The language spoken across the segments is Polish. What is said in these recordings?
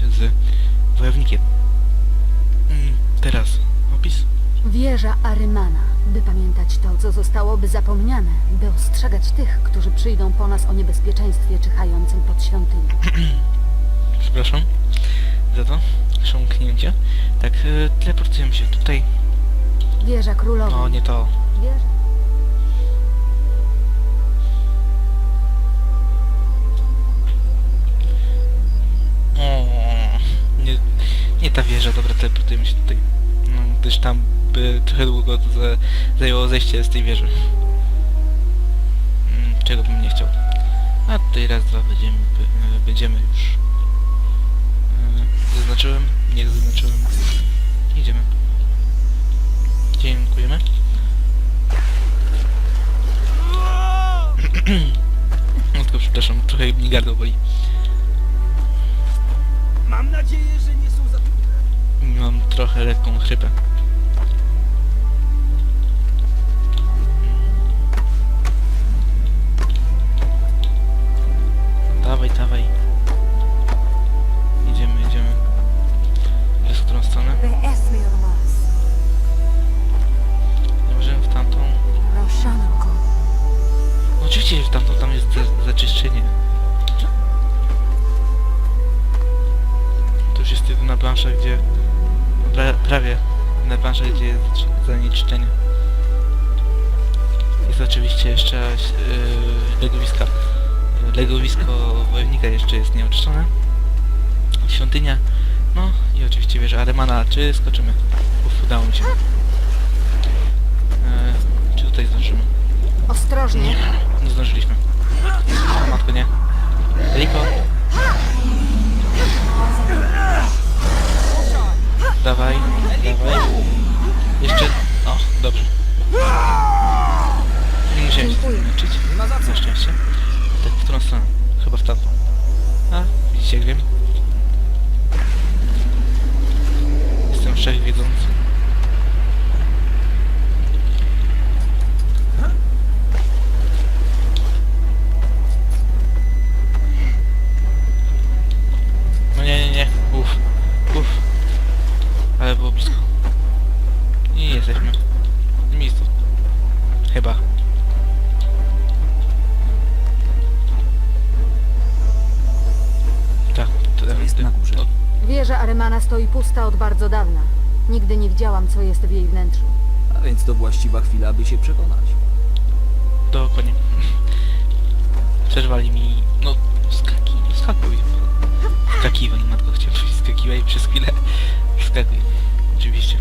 walczyć z wojownikiem. Mm, Teraz opis. Wieża Arymana, by pamiętać to, co zostałoby zapomniane, by ostrzegać tych, którzy przyjdą po nas o niebezpieczeństwie czyhającym pod świątynią. Przepraszam za to chrząknięcie. Tak, y, teleportujemy się tutaj. Wieża Królowa. O, nie to. Wieża... O, nie, nie ta wieża, dobra, teleportujemy się tutaj. No, gdyż tam by trochę długo to za, zajęło zejście z tej wieży. Mm, Czego bym nie chciał. A tutaj raz, dwa będziemy, by- będziemy już. E, Zaznaczyłem? Nie zaznaczyłem. Idziemy. Dziękujemy. No tylko przepraszam, trochę mi gardło boli. Mam nadzieję, że nie są za. Mam trochę lekką chrypę. Dawaj, dawaj. Świątynia. No i oczywiście wieża Aremana. Czy skoczymy? Uf, udało mi się. Yy, czy tutaj zdążymy? Ostrożnie. Nie, nie zdążyliśmy. O, matko, nie. Liko. Dawaj, dawaj. Jeszcze... O, dobrze. Nie musiałem się tym co. Na szczęście. Tak, w którą stronę? Chyba w tamtą. A, wiem? Jestem wszechwiedzący. Bardzo dawna. Nigdy nie widziałam, co jest w jej wnętrzu. A więc to właściwa chwila, aby się przekonać. dokładnie. Przerwali mi... No, skaki... Skakuj. Skakiwaj, matko, chciałem powiedzieć skakiwaj przez chwilę. Skakuj. Oczywiście.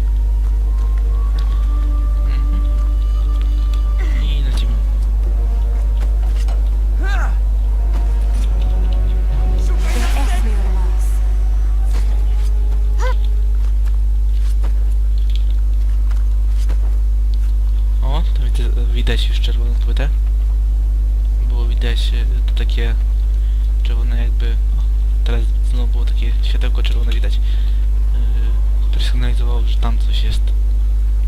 Płytę. Było widać e, to takie czerwone jakby... O, teraz znowu było takie światełko czerwone widać. Yy, które sygnalizowało, że tam coś jest.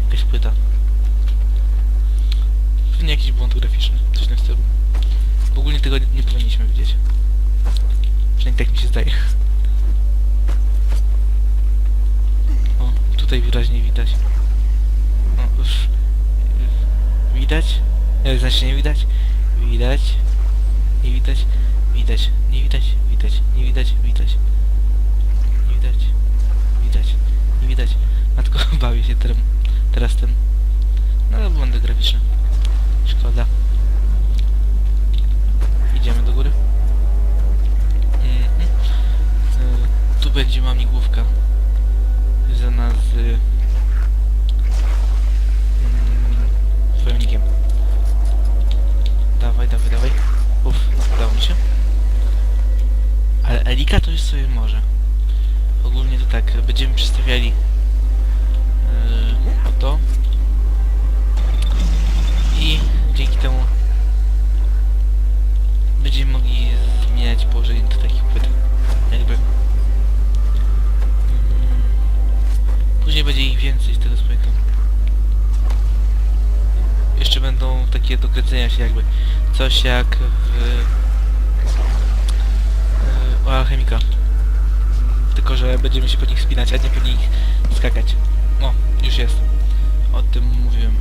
Jakaś płyta. Pewnie jakiś błąd graficzny, coś na stylu. W ogóle tego nie, nie powinniśmy widzieć. Przynajmniej tak mi się zdaje. O, tutaj wyraźnie widać. O, już Widać? Nie, znaczy nie widać? Widać. Nie widać? Widać. Nie widać? Widać. Nie widać? Widać. Nie widać? Widać. Nie widać. Matko, bawię się tym, teraz tym. No, błędy graficzne. Szkoda. Idziemy do góry. Mhm. Y, tu będzie mamigłówka. Związana z... Mm, Dawaj, dawaj, dawaj. Uff, udało mi się. Ale Elika to już sobie może. Ogólnie to tak, będziemy przedstawiali yy, to. I dzięki temu będziemy mogli zmieniać położenie do takich płyt. Jakby. Mm, Później będzie ich więcej z tego co pamiętam. Jeszcze takie do kręcenia się jakby. Coś jak w... u alchemika. Tylko, że będziemy się po nich spinać, a nie po nich skakać. No, już jest. O tym mówiłem.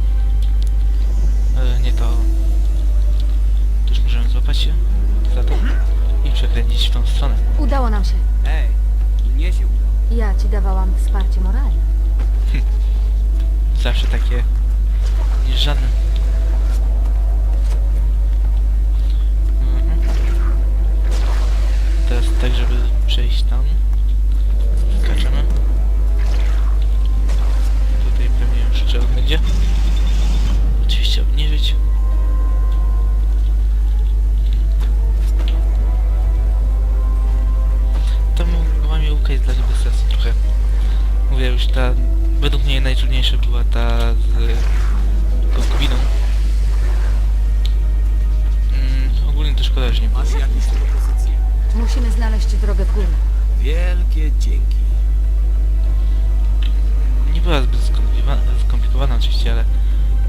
E, nie to... To już możemy złapać się za to i przekręcić w tą stronę. Udało nam się. Ej, mnie się udało. Ja ci dawałam wsparcie moralne. Zawsze takie żadne. Teraz tak, żeby przejść tam. Skaczemy. Tutaj pewnie już trzeba będzie. Oczywiście obniżyć. Ta łamiełka jest dla mnie bez sensu trochę. Mówię już ta, według mnie najtrudniejsza była ta z konkubiną. Mm, ogólnie to szkoda, że nie było. Musimy znaleźć drogę w górę. Wielkie dzięki. Nie była zbyt skomplikowana, skomplikowana oczywiście, ale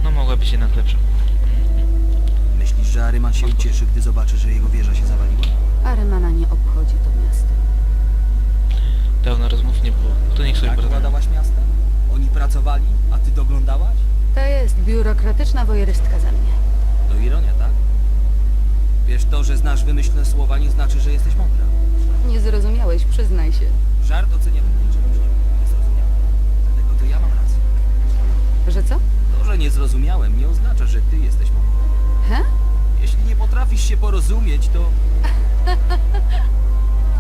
no mogła być jednak lepsza. Myślisz, że Aryman się ucieszy, gdy zobaczy, że jego wieża się zawaliła? Arymana nie obchodzi to miasto. Dawno rozmów nie było. To niech sobie Tak władałaś miastem? Oni pracowali, a ty doglądałaś? To jest biurokratyczna wojerystka ze mnie. To ironia, tak? Wiesz, to, że znasz wymyślne słowa nie znaczy, że jesteś mądra. Nie zrozumiałeś, przyznaj się. Żart ocenia czegoś nie, zrozumiałem. Dlatego to ja mam rację. Że co? To, że nie zrozumiałem, nie oznacza, że ty jesteś mądra. He? Jeśli nie potrafisz się porozumieć, to...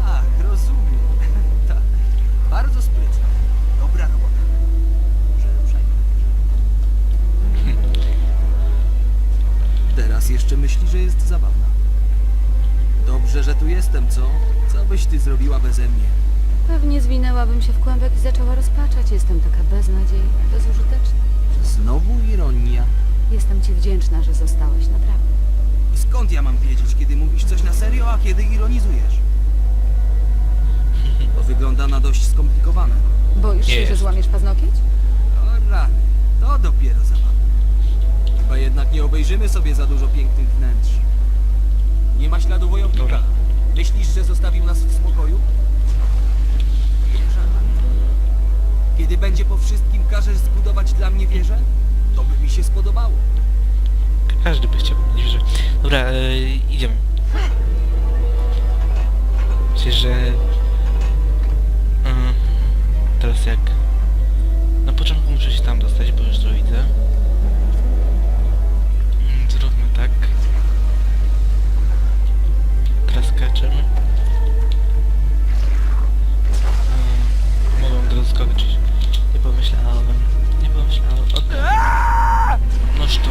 Ach, rozumiem. tak. Bardzo sprytnie. Dobra robota. Może ruszajmy. Teraz jeszcze myśli, że jest zabawna. Dobrze, że tu jestem, co? Co byś ty zrobiła beze mnie? Pewnie zwinęłabym się w kłębek i zaczęła rozpaczać. Jestem taka beznadziejna, bezużyteczna. Znowu ironia. Jestem ci wdzięczna, że zostałeś, naprawdę. I skąd ja mam wiedzieć, kiedy mówisz coś na serio, a kiedy ironizujesz? To wygląda na dość skomplikowane. Boisz się, że jest. złamiesz paznokieć? O rany, to dopiero zabawne. Chyba jednak nie obejrzymy sobie za dużo pięknych wnętrz. Nie ma śladu wojownika. Myślisz, że zostawił nas w spokoju? Wieża. Kiedy będzie po wszystkim, każesz zbudować dla mnie wieżę? To by mi się spodobało. Każdy by chciał mieć że... Dobra, e, idziemy. Myślę, że... Mm, teraz jak... Na początku muszę się tam dostać, bo już to widzę. Mm, Zróbmy tak. Teraz skaczemy. Mogę od razu skoczyć. Nie pomyślałem. Nie pomyślałem o tym. Noż to,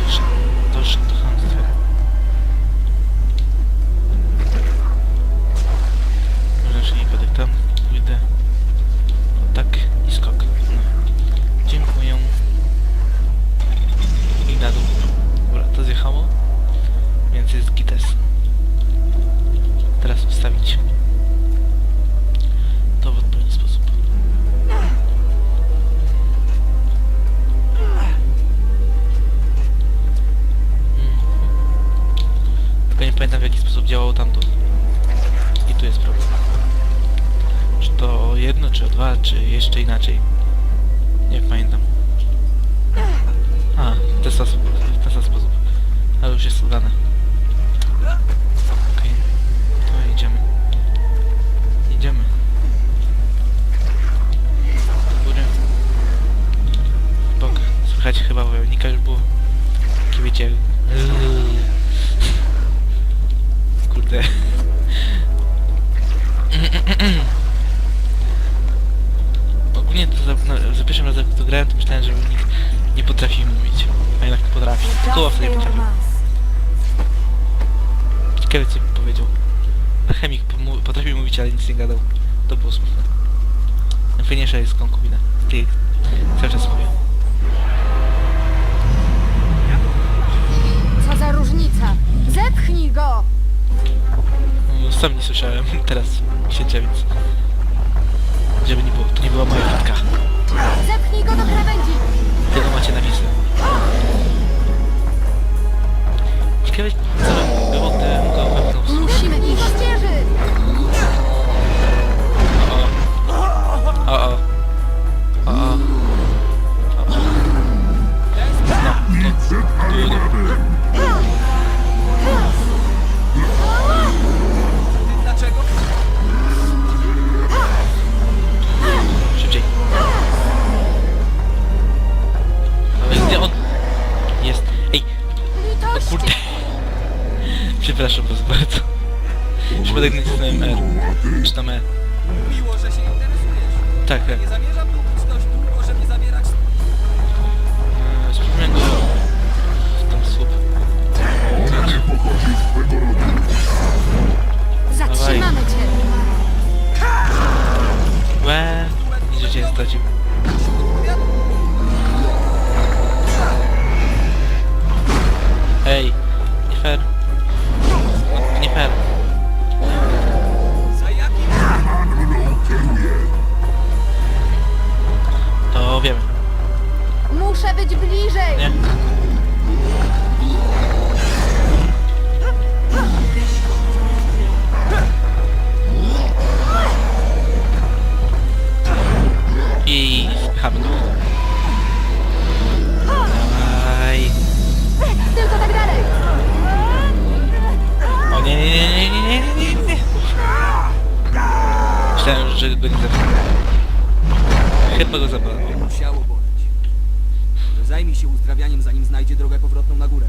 już jest udane. Ciekawe co mi powiedział. A chemik potrafił mówić, ale nic nie gadał. To było smutne. Najfajniejsza jest konkubina. Tej cały czas mówię. Co za różnica? Zepchnij go! No, sam nie słyszałem, teraz siedzę, więc... Żeby nie było, to nie była moja wrotka. Zepchnij go do krawędzi! Tego macie napisy. Dury. 对对。wiem. Muszę być bliżej! Nie. I pchamy go. Dawaj. Tylko tak dalej! O nie, nie, nie, nie, nie, nie, nie, nie. Myślałem, że go nie zabiję. Chyba go zabrałem. Zajmij się uzdrawianiem, zanim znajdzie drogę powrotną na górę.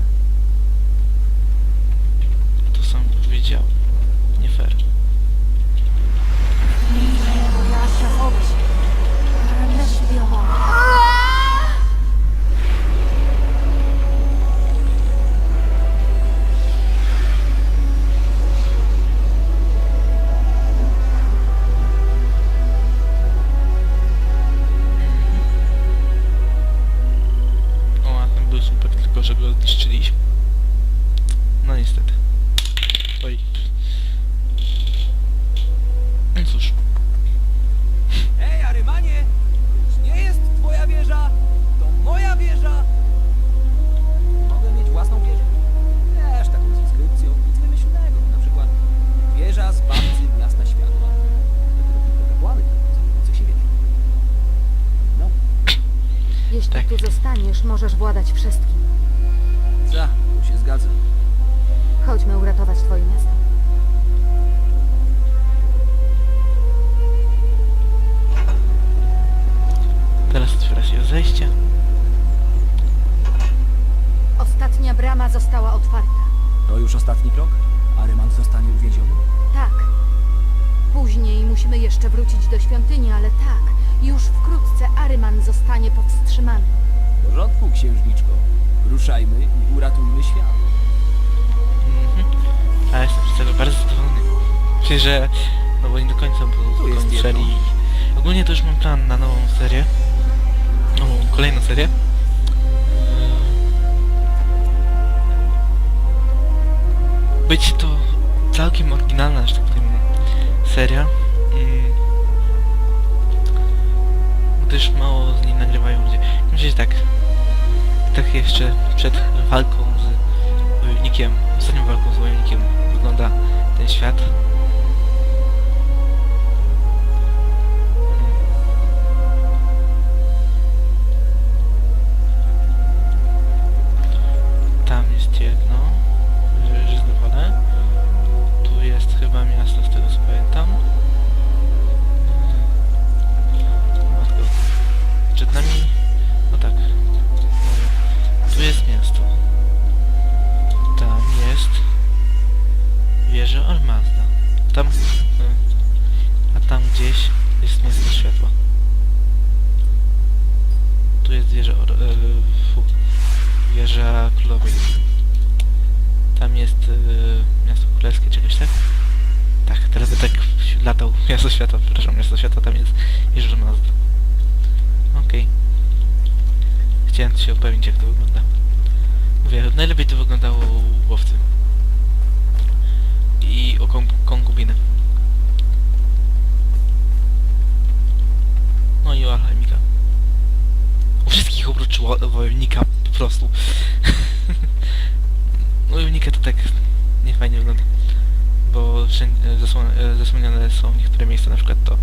To sam powiedział. Nie fair. Ruszajmy i uratujmy świat. Mhm. A jestem z tego bardzo zadowolony. Myślę, że... No bo nie do końca Tu było jest serii. Ogólnie to już mam plan na nową serię. Nową, kolejną serię. Być to całkiem oryginalna, że tak powiem, seria. Mm. Gdyż mało z niej nagrywają ludzie. Myślę, że tak. Tak jeszcze przed walką z wojownikiem, ostatnią walką z wojownikiem wygląda ten świat. Fu, wieża królowej. Tam jest yy, miasto królewskie, czegoś tak? Tak, teraz by tak latał miasto światła, przepraszam, miasto światła, tam jest wieża Ormazda. Okej. Chciałem się upewnić jak to wygląda. Mówię, najlepiej to wyglądało u łowcy. I o kon konkubiny. No i o alchemika wszystkich obroczyło wojownika po prostu. wojownika to tak nie fajnie wygląda, bo e, zasłon e, zasłonione są niektóre miejsca, na przykład to.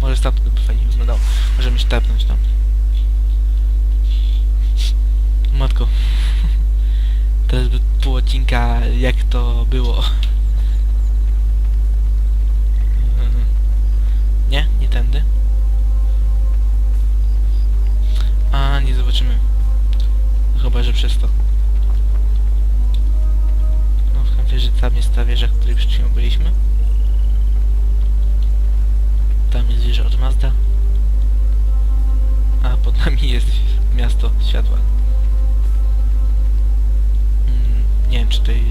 Może stamtąd by fajnie wyglądało. Możemy się tapnąć tam. Matko. Teraz by pół odcinka jak to było. Nie? Nie tędy? A, nie zobaczymy. Chyba, że przez to. No, w każdym razie tam jest ta wieża, której przed chwilą byliśmy. Tam jest wieża od Mazda. A pod nami jest miasto światła. Mm, nie wiem, czy tutaj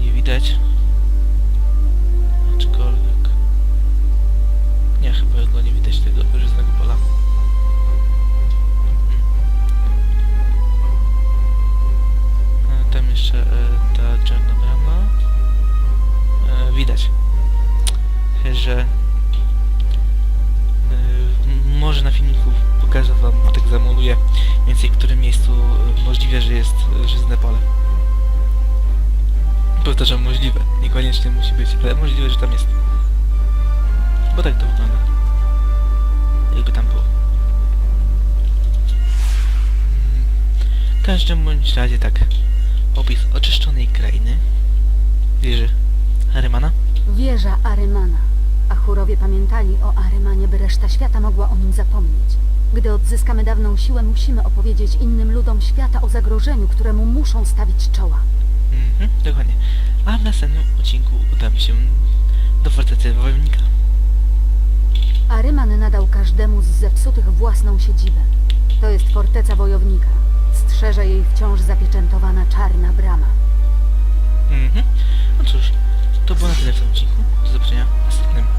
nie widać. Aczkolwiek... Nie, chyba go nie widać tego korzystnego pola. Tam jeszcze e, ta czarna brama. E, widać, że e, może na filmiku pokażę wam, tak zamoluję mniej więcej w którym miejscu e, możliwe, że jest e, żyzne pole. Powtarzam, możliwe. Niekoniecznie musi być, ale możliwe, że tam jest. Bo tak to wygląda. Jakby tam było. W każdym bądź razie tak. Opis oczyszczonej krainy. Wieży Harymana. Wieża Arymana. Achurowie pamiętali o Arymanie, by reszta świata mogła o nim zapomnieć. Gdy odzyskamy dawną siłę, musimy opowiedzieć innym ludom świata o zagrożeniu, któremu muszą stawić czoła. Mhm, dokładnie. A w następnym odcinku udamy się do fortecy wojownika. Aryman nadał każdemu z zepsutych własną siedzibę. To jest forteca wojownika strzeże jej wciąż zapieczętowana czarna brama. Mhm. No cóż, to było na tyle w tym odcinku. Do zobaczenia w następnym.